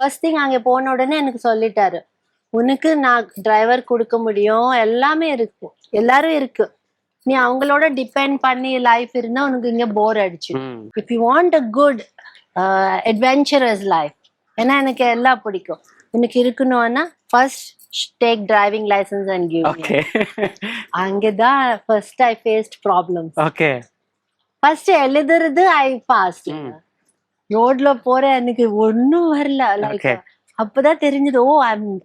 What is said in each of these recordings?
First thing அங்க போன உடனே எனக்கு சொல்லிட்டாரு. உனக்கு நான் டிரைவர் கொடுக்க முடியும். எல்லாமே இருக்கு. எல்லாரும் இருக்கு. நீ அவங்களோட டிபெண்ட் பண்ணி லைஃப் இருந்தா உனக்கு இங்க போர் அடிச்சு if you want a good adventurous life ஏன்னா எனக்கு எல்லாம் பிடிக்கும். உனக்கு இருக்கணும்னா first take driving licence and give okay அங்கதான் first I faced problem okay first எழுதுறது ஐ பாஸ்ட். ரோட்ல போற எனக்கு ஒண்ணும் வரல. லைக். அப்பதான் தெரிஞ்சது ஓ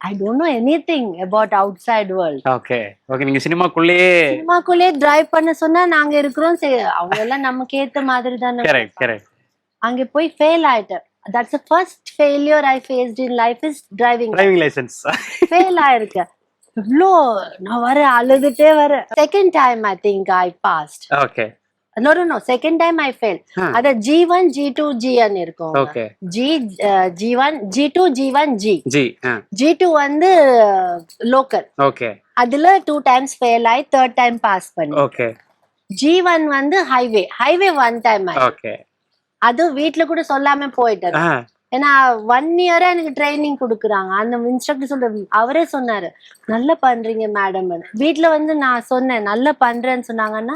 I don't know anything about outside world okay okay நீங்க சினிமாக்குள்ளேயே சினிமாக்குள்ளே டிரைவ் பண்ண சொன்னா நாங்க இருக்கிறோம். அவங்க எல்லாம் நமக்கு ஏத்த மாதிரி தானே கரெக்ட் கரெக்ட் அங்க போய் ஃபெயில் ஆயிட்டேன். That's first failure I faced in life is driving driving licence fail ஆயிருக்கேன். இவ்வளோ நான் வர அழுதுட்டே வர. Second time I think I passed okay no no second time I fail. அத ஜி ஒன் ஜி டூ ஜின்னு இருக்கும். G G one G two G one G G two வந்து local okay அதுல டூ டைம்ஸ் ஃபெயில் ஆகி third time pass பண்ணி okay G one வந்து highway highway one time okay அது வீட்ல கூட சொல்லாம போயிட்டேன் ஆ. ஏன்னா ஒன் இயரா எனக்கு ட்ரைனிங் கொடுக்குறாங்க. அந்த இன்ஸ்ட்ரக்டர் சொல்ற அவரே சொன்னாரு நல்லா பண்றீங்க மேடம் வீட்ல வந்து நான் சொன்னேன் நல்லா பண்றேன்னு சொன்னாங்கன்னா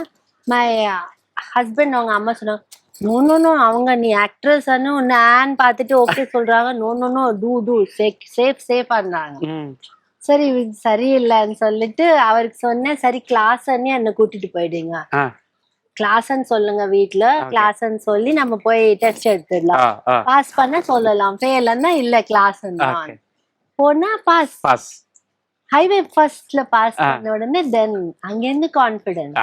ஹஸ்பண்ட் அவங்க அம்மா சொன்னாங்க நோ நோ நோ அவங்க நீ ஆக்ட்ரஸ் ஆன் பார்த்துட்டு ஓகே சொல்றாங்க. No no no too too safe safe சேஃபான்றாங்க ம். சரி சரியில்லைன்னு சொல்லிட்டு அவருக்கு சொன்னேன் சரி கிளாஸ் என்னை கூட்டிட்டு போயிடுங்க. கிளாஸ்ன்னு சொல்லுங்க வீட்ல கிளாஸ்ன்னு சொல்லி நம்ம போய் டெஸ்ட் எடுத்துடலாம். பாஸ் பண்ண சொல்லலாம். ஃபெயில்னா இல்ல கிளாஸ் ஓகே. போனா பாஸ் பாஸ் ஹைவே ஃபர்ஸ்ட்ல பாஸ். பண்ண உடனே தென் அங்கிருந்து கான்பிடன்ஸ்